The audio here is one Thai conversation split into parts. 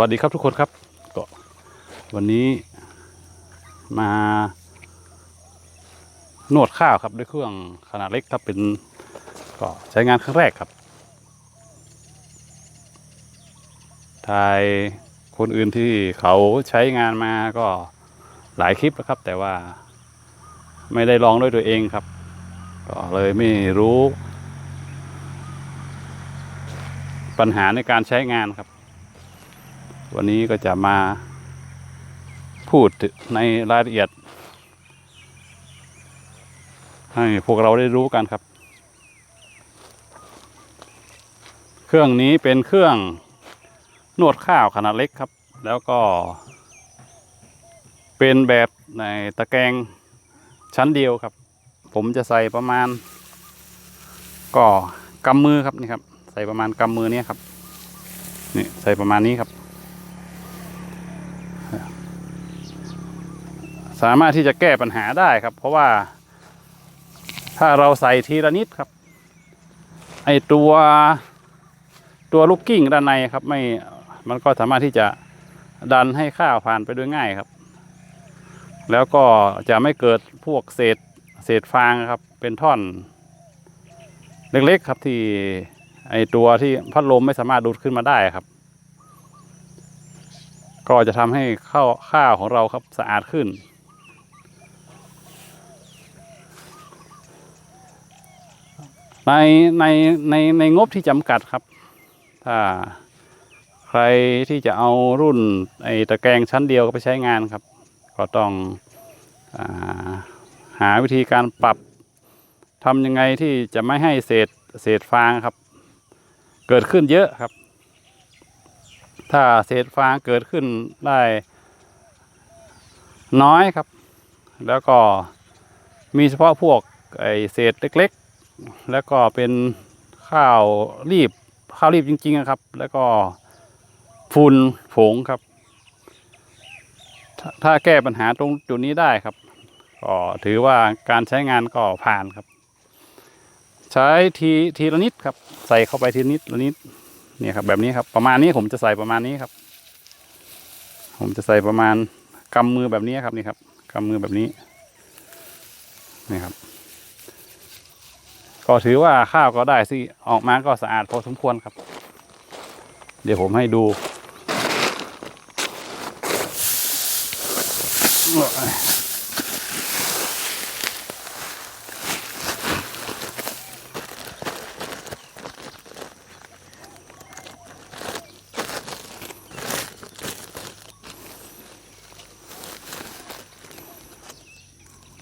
วัสดีครับทุกคนครับก็วันนี้มานวดข้าวครับด้วยเครื่องขนาดเล็กครับเป็นก็ใช้งานครั้งแรกครับทายคนอื่นที่เขาใช้งานมาก็หลายคลิปแล้วครับ แต่ว่าไม่ได้ลองด้วยตัวเองครับ ก็เลยไม่รู้ ปัญหาในการใช้งานครับ วันนี้ก็จะมาพูดในรายละเอียด ให้พวกเราได้รู้กันครับ เครื่องนี้เป็นเครื่องนวดข้าวขนาดเล็กครับ แล้วก็ เป็นแบบในตะแกรงชั้นเดียวครับ ผมจะใส่ประมาณ ก็กำมือครับนี่ครับ ใส่ประมาณกำมือเนี้ครับนี่ใส่ประมาณนี้ครับ สามารถที่จะแก้ปัญหาได้ครับ เพราะว่า ถ้าเราใส่ทีละนิดครับ ไอตัวตัวลูกกิ้งด้านในครับ ไม่มันก็สามารถที่จะดันให้ข้าวผ่านไปด้วยง่ายครับ แล้วก็จะไม่เกิดพวกเศษเศษฟางครับ เป็นท่อนเล็กๆครับที่ไอตัวที่พัดลมไม่สามารถดูดขึ้นมาได้ครับ ก็จะทำให้ข้าวข้าวของเราครับสะอาดขึ้น ในในในในงบที่จำกัดครับ ถ้าใครที่จะเอารุ่นไอตะแกรงชั้นเดียวก็ไปใช้งานครับ ก็ต้องอาหาวิธีการปรับทำยังไงที่จะไม่ให้เศษเศษฟางครับ เกิดขึ้นเยอะครับ ถ้าเศษฟางเกิดขึ้นได้น้อยครับ แล้วก็มีเฉพาะพวกไอเศษเล็ก แล้วก็เป็นข้าวรีบข้าวรีบจริงๆอะครับ แล้วก็ฝุ่นผงครับถ้าถ้าแก้ปัญหาตรงจุดนี้ได้ครับก็ถือว่าการใช้งานก็ผ่านครับ ใช้ทีทีละนิดครับ ใส่เข้าไปทีนิดละนิดเนี่ยครับ แบบนี้ครับ ประมาณนี้ผมจะใส่ประมาณนี้ครับ ผมจะใส่ประมาณกำมือแบบนี้ครับนี่ครับกำมือแบบนี้นี่ครับ ก็ถือว่าข้าวก็ได้สิออกมาก็สะอาดพอสมควรครับ เดี๋ยวผมให้ดู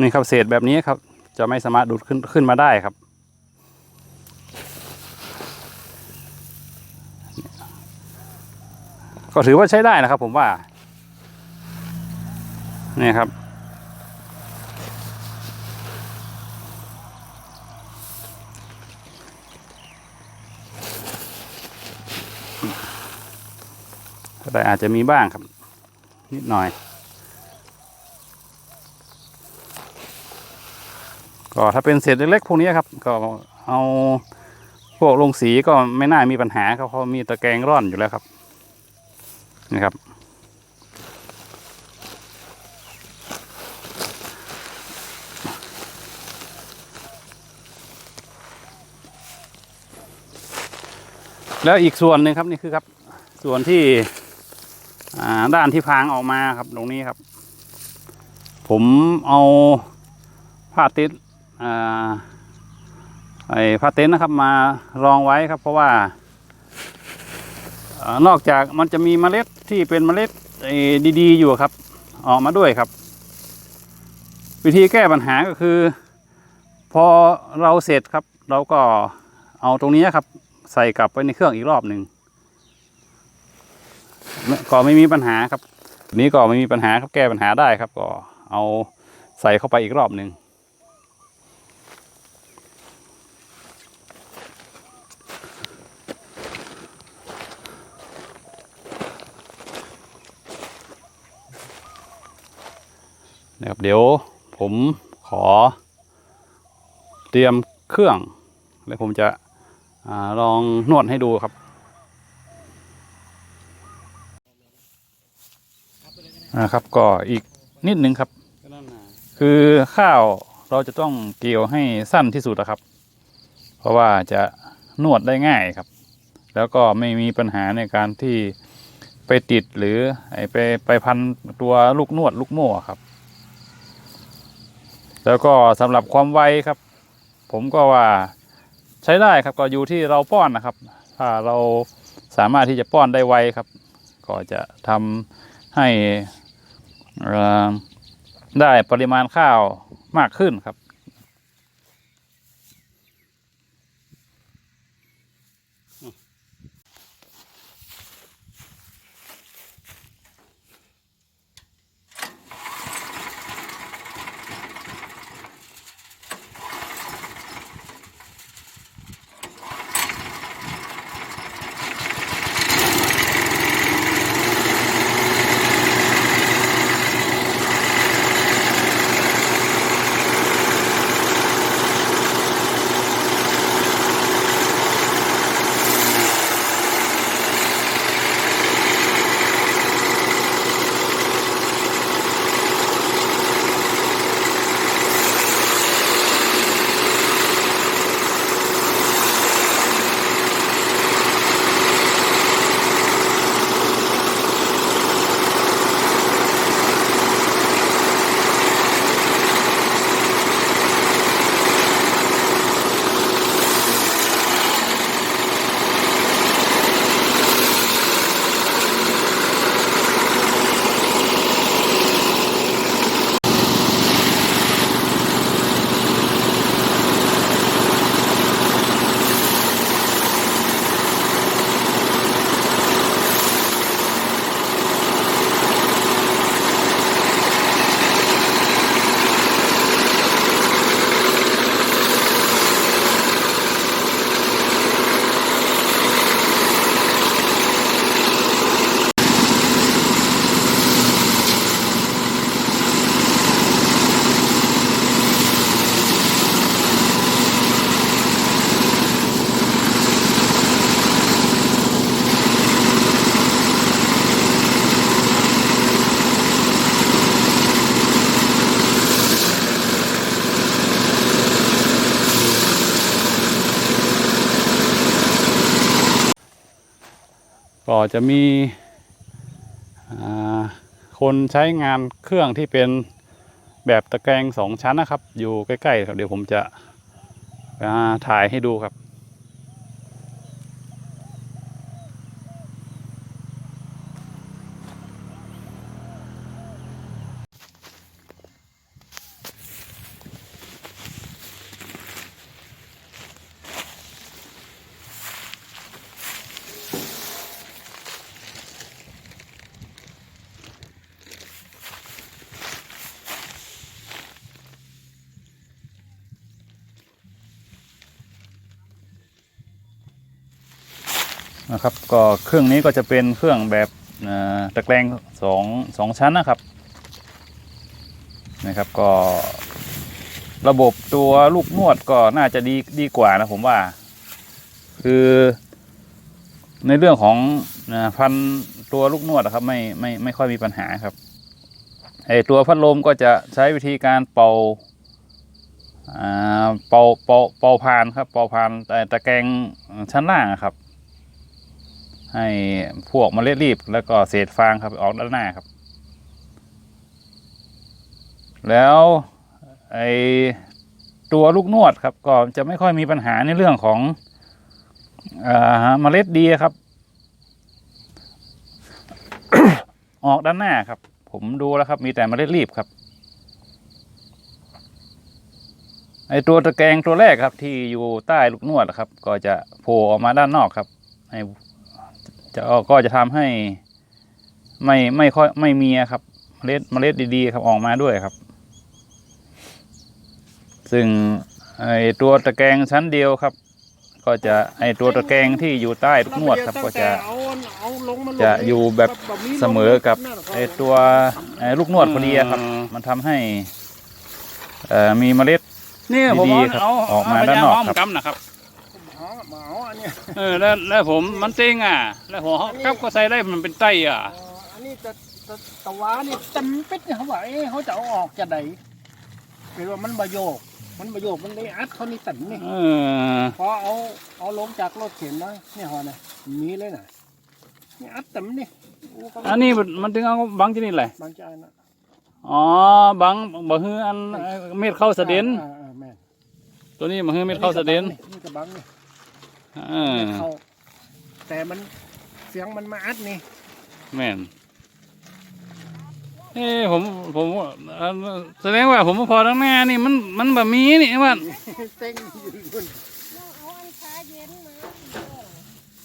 นี่ครับเศษแบบนี้ครับ จะไม่สามารถดูดขึ้นขึ้นมาได้ครับ ก็ถือว่าใช้ได้นะครับ ผมว่านี่ครับแต่อาจจะมีบ้างครับ นิดหน่อย ก็ถ้าเป็นเศษเล็กๆพวกนี้ครับ ก็เอาพวกลงสีก็ไม่น่ามีปัญหาครับเพราะมีตะแกรงร่อนอยู่แล้วครับ นี่ครับ แล้วอีกส่วนหนึ่งครับนี่คือครับ ส่วนที่ด้านที่พางออกมาครับตรงนี้ครับ ผมเอาผ้าติดไอ้ผ้าเต็นท์นะครับมารองไว้ครับ เพราะว่า นอกจากมันจะมีเมล็ดที่เป็นเมล็ดดีๆ อยู่ครับ ออกมาด้วยครับ วิธีแก้ปัญหาก็คือ พอเราเสร็จครับ เราก็เอาตรงนี้ครับ ใส่กลับไปในเครื่องอีกรอบหนึ่งก็ไม่มีปัญหาครับ นี้ก็ไม่มีปัญหาครับแก้ปัญหาได้ครับ ก็เอาใส่เข้าไปอีกรอบหนึ่ง นะครับเดี๋ยวผมขอเตรียมเครื่อง แล้วผมจะอลองนวดให้ดูครับนะครับก็อีกนิดนึงครับ คือข้าวเราจะต้องเกี่ยวให้สั้นที่สุดนะครับ เพราะว่าจะนวดได้ง่ายครับ แล้วก็ไม่มีปัญหาในการที่ไปติดหรือไอไปไปพันตัวลูกนวดลูกโม่ครับ แล้วก็สำหรับความไวครับ ผมก็ว่าใช้ได้ครับก็อยู่ที่เราป้อนนะครับ ถ้าเราสามารถที่จะป้อนได้ไวครับ ก็จะทำให้ได้ปริมาณข้าวมากขึ้นครับ ก็จะมีคนใช้งานเครื่องที่เป็นแบบตะแกรงสองชั้นนะครับ อยู่ใกล้ๆครับเดี๋ยวผมจะถ่ายให้ดูครับ นะครับ ก็เครื่องนี้ก็จะเป็นเครื่องแบบตะแกรงสองสองชั้นนะครับนะครับก็ระบบตัวลูกนวดก็น่าจะดีดีกว่านะผมว่า คือในเรื่องของพันตัวลูกนวดนะครับไม่ไม่ไม่ค่อยมีปัญหาครับไอตัวพัดลมก็จะใช้วิธีการเป่าอ่าเป่าเป่าเป่าพานครับเป่าพานแต่ตะแกรงชั้นล่างครับ ให้พวกเมล็ดรีบ แล้วก็เศษฟางครับออกด้านหน้าครับ แล้วไอตัวลูกนวดครับก็จะไม่ค่อยมีปัญหาในเรื่องของอเมล็ดดีครับ ออกด้านหน้าครับ ผมดูแล้วครับ มีแต่เมล็ดรีบครับไอตัวตะแกรงตัวแรกครับที่อยู่ใต้ลูกนวดครับ ก็จะโผล่ออกมาด้านนอกครับไอ จะก็จะทำให้ไม่ไม่ค่อยไม่มีอะครับเมล็ดเมล็ดดีๆครับออกมาด้วยครับ ซึ่งไอตัวตะแกรงชั้นเดียวครับ ก็จะไอตัวตะแกรงที่อยู่ใต้ลูกนวดครับ ก็จะจะอยู่แบบเสมอกับไอตัวไอลูกนวดพอดีอะครับ มันทำให้เอ่อมีเมล็ดนี่ผมดีเอาๆครับเอาออกมาเพด้านนอกยมครับกำนะครับ หมาหมาอันเนี้ยเออแล้วแล้วผมมันเต็งอะ แล้วหัวเขากับก็ใส่ได้มันเป็นไตอะอ๋ออันนี้จะตะตะวาเนี่ยจำปิดเนี่ยเขาว่าเอ๊ะเขาจะเอาออกจะไหนเป็นว่ามันบะโยก มันบะโยกมันเลยอัดเขานี่ตันนี่เออพอเอาเอาลงจากรถเข็นน้อยเนี่ยหอนะมีเลยน่ะนี่อัดตันนี่โอ้ก็อันนี้มันถึงเอาบังที่นี่แหละบางใจนะอ๋อบังบ่ฮืออันเม็ดเข้าเสด็นอ่าอ่าแม่นตัวนี้บ่ฮือเม็ดเข้าเสด็นนี่กระบังนี่เออเม็ดเข้าแต่มันเสียงมันมาอัดนี่แม่นเอ้ผมผมอันแสดงว่าผมพอทั้งหน้านี่มันมันแบบมีนี่ว่าเต็งอยู่บนเอาอันชาเย็นมา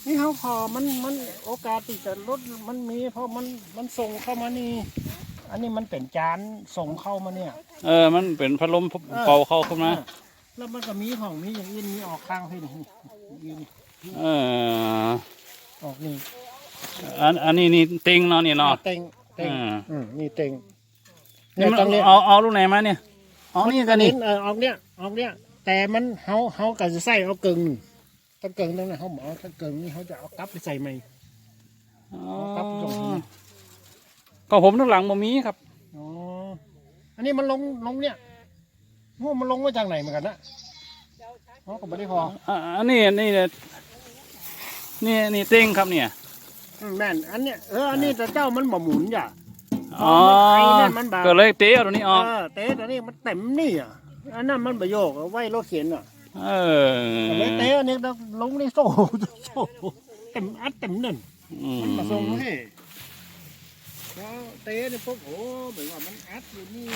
นี่เขาพอมันมันโอกาสที่จะลดมันมี เพราะมันมันส่งเข้ามานี่ อันนี้มันเป็นจานส่งเข้ามาเนี่ย เออมันเป็นพัดลมเป่าเข้าขึ้นมา แล้วมันก็มีของมีอย่างอื่นมีออกข้างให้นี่ นี่นี่เออออกนี่อันอันนี้นี่ติงเนาะนี่เนาะ เต็งเต็งอ่า อืมนี่เต็งนี่มันต้องเรียกเอาเอาลูกไหนมาเนี่ยอ๋อนี่กันนี่ เออออกเนี่ยออกเนี่ยแต่มันเฮาเฮาก็จะใส่เอากึ่งถ้ากึ่งตรงนั้นเฮาหมอถ้ากึ่งนี่เขาจะเอากลับไปใส่ใหม่อ๋อครับส่งมาก็ผมทั้งหลังบ่มีครับ อ๋ออันนี้มันลงลงเนี่ยโอ้มันลงมาจากไหนเหมือนกันนะ เขาก็ไม่ได้พออ่าอันนี้นี่เนี่ยนี่นี่เต้งครับเนี่ย อืมแม่นอันเนี้ยเอออันนี้แต่เจ้ามันบ่หมุนอย่าอ๋อ ไอ้นั่นมันบาปก็เลยเตะเอาตัวนี้ออก เออเตะแต่นี่มันเต็มนี่อะอันนั้นมันประโยกเอาไว้รถเข็นอะเอแต่อไม่เตะอันนี้เราลงในโซ่โซ่เต็มอัดเต็มนั่น อืมมันมาส่งให้แล้วเตะนี่ปุ๊บโอ้เหมือนว่ามันอัดอยู่นี่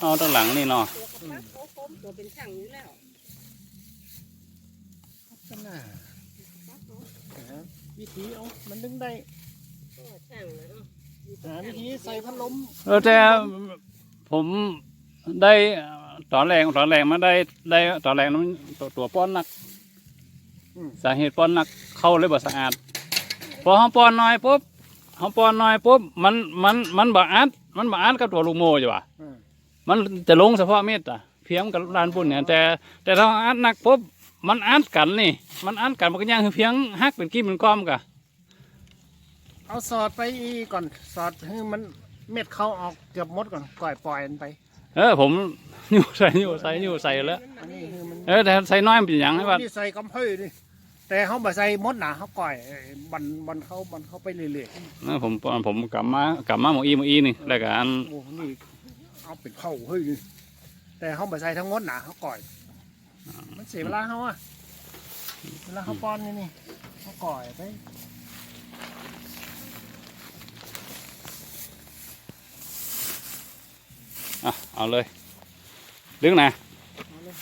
เอาตั้งหลังนี่เนาะตัวกระปักโอ้โหตัวเป็นช่างอยู่แล้วก็น่าหาวิธีเอามันดึงได้ตัวช่างนะเนาะหาวิธีใส่พัดลมเออแต่ผมได้ตอนแรงตอนแรงมาได้ได้ตอนแรงนั้นตัวตัวป้อนหนักอืมสาเหตุป้อนหนักเข้าเลยบ่สะอาด พอห้องป้อนน้อยปุ๊บห้องป้อนน้อยปุ๊บมันมันมันบ่อัดมันบ่อัดกับตัวลูกโมอยู่ว่ะอ่า มันจะลงเฉพาะเม็ดอะเพียงกับลานปุ่นเนี่ยแต่แต่ถ้าอัดหนักปุ๊บมันอัดกันนี่ มันอัดกันมันก็ย่างคือเพียงฮักเป็นกี้เป็นก้อมกะเอาสอดไปอีกก่อนสอดให้มันเม็ดเข้าออกเกือบหมดก่อนปล่อยปล่อยมันไป เออผมอยู่ใส่อยู่ใส่อยู่ใส่แล้วอันนี้คือมันเออแต่ใส่น้อยมันเป็นหยังให้ว่านี่ใส่กำเพื่อนี่แต่เขาบ่ใส่มดหนาเขาก่อยเอ้ยบันบันเขาบันเขาไปเรื่อยเออผมผมกลับมากลับมาหมออีหมออีนี่แล้วก็อันๆโอ้นี่ เอาเป็นเข้าเฮ้ยนี่แต่เขาบ่ใส่ทั้งมดหนาเขาก่อย มันเสียเวลาเขาอะเวลาเขาป้อนนี่นี่เขาก่อยไปอะเอาเลยดึงนะเอาเลย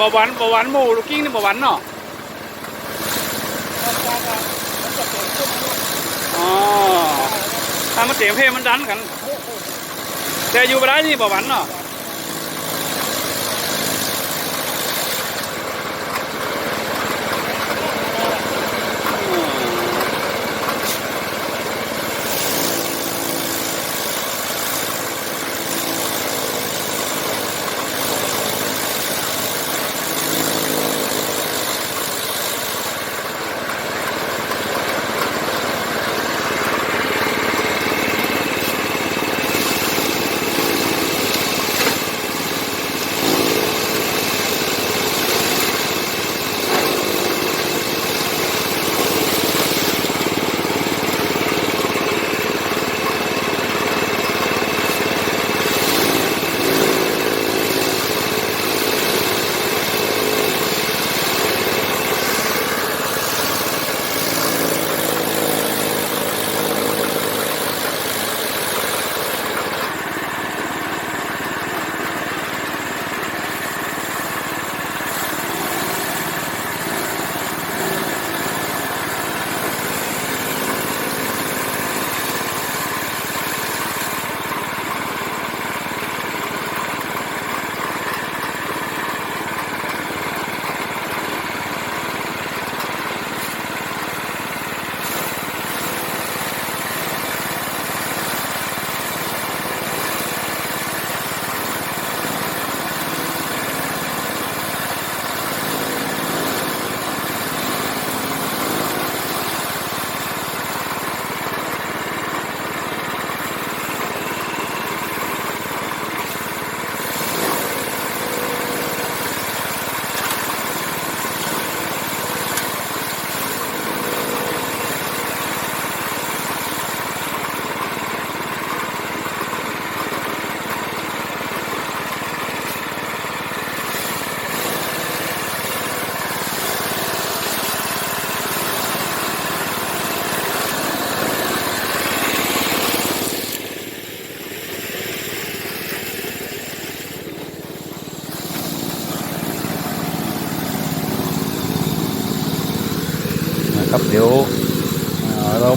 บาหวานบาหวานหมูลูกกิ้งนี่บาหวานเนาะอ๋อถ้ามันเสียงเพลงมันดันกัน แต่อยู่ไปได้นี่บาหวานเนาะ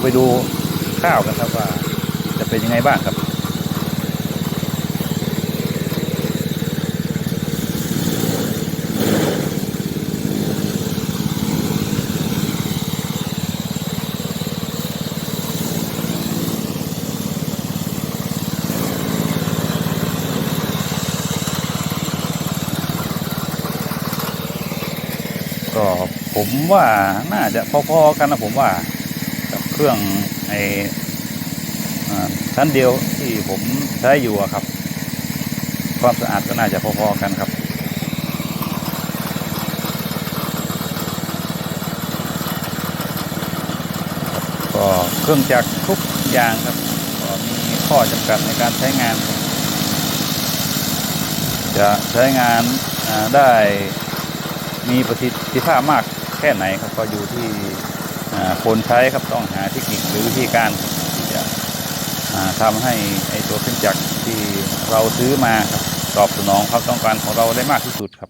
ไปดูข้าวกันครับว่าจะเป็นยังไงบ้างครับก็ผมว่าน่าจะพอๆกันนะผมว่า เครื่องไอชั้นเดียวที่ผมใช้อยู่ครับ ความสะอาดก็น่าจะพอๆกันครับก็เครื่องจักรทุกอย่างครับก็มีข้อจำกัดในการใช้งาน จะใช้งานได้มีประสิทธิภาพมากแค่ไหนครับก็อยู่ที่ คนใช้ครับต้องหาเทคนิคหรือวิธีการที่จะอ่าทำให้ไอตัวเครื่องจักรที่เราซื้อมาครับตอบสนองความต้องการของเราได้มากที่สุดครับ